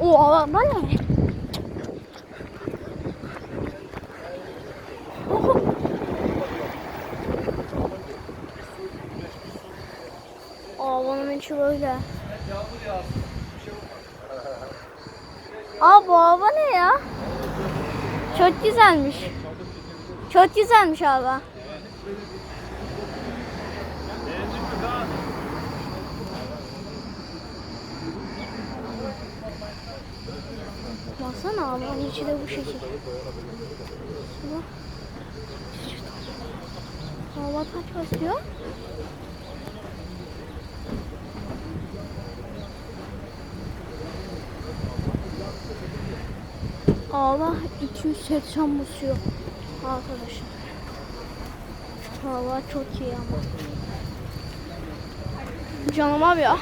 O araba ne? Arabanın içi böyle. Aa bu araba ne ya? Çok güzelmiş. Çok güzelmiş araba. Baksana arabanın içi de bu şekil. Araba kaç basıyor? Allah 280 basıyor arkadaşlar. Hava çok iyi ama. Canım abi ya.